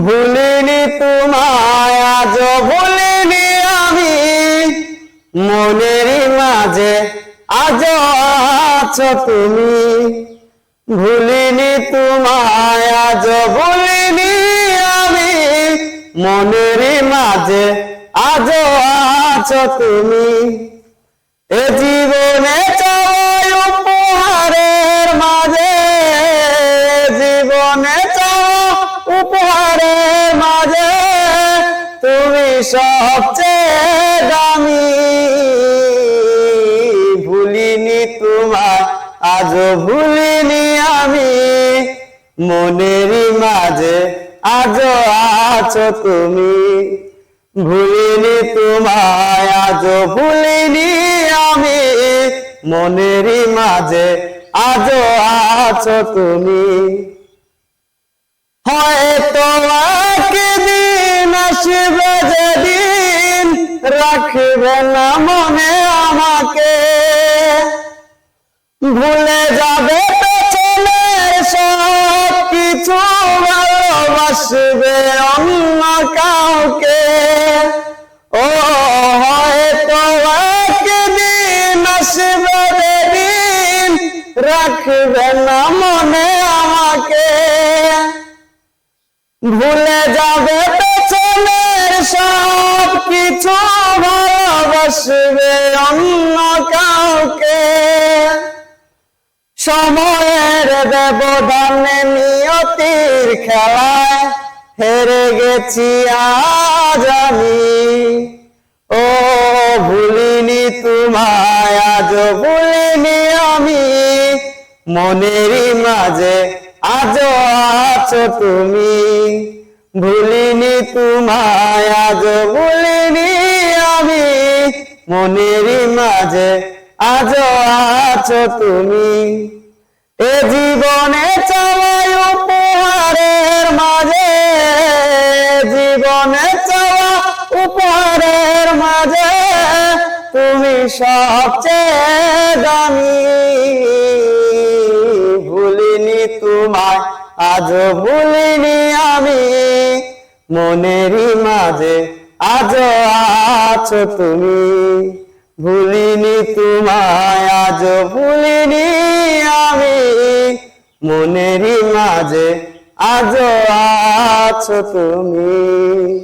ভুলিনি তোমায় আজ ভুলিনি আমি। মনের মাঝে আজ আছো তুমি। ভুলিনি তোমায় আজ ভুলিনি আমি। মনের মাঝে আজ আছো তুমি। এ জীবনে সবচেয়ে দামি। ভুলিনি তোমার আজ ভুলিনি আমি। মনের মাঝে আজ আছো তুমি। ভুলিনি তোমায় আজ ভুলিনি আমি। মনের মাঝে আজ আছো তুমি। হয়তো একদিন আসবে যেদিন রাখবে না মনে আমাকে ভুলে যাবে পেছনের সব কিছু ভালোবাসবে অন্য কাউকে ও হয়তো একদিন আসবে যেদিন রাখবে না মনে আমাকে ভুলে যাবে ভালোবাসবে অন্য কাউকে। সময়ের ব্যবধানে নিয়তির খেলায় হেরে গেছি আজ আমি। ও, ভুলিনি তোমায় আজ ভুলিনি আমি। মনেরই মাঝে আজ আছো তুমি। ভুলিনি তোমায় আজ মনেরই মাঝে আজ আছো তুমি। এ জীবনে চাওয়াই উপহারের মাঝে, জীবনে চাওয়া উপহারের মাঝে তুমি সবচেয়ে দামি। ভুলিনি তোমায় আজ ভুলিনি আমি। মনেরই মাঝে আজ আছো তুমি। ভুলিনি তোমায় আজ ভুলিনি আমি। মনেরই মাঝে আজ আছো তুমি।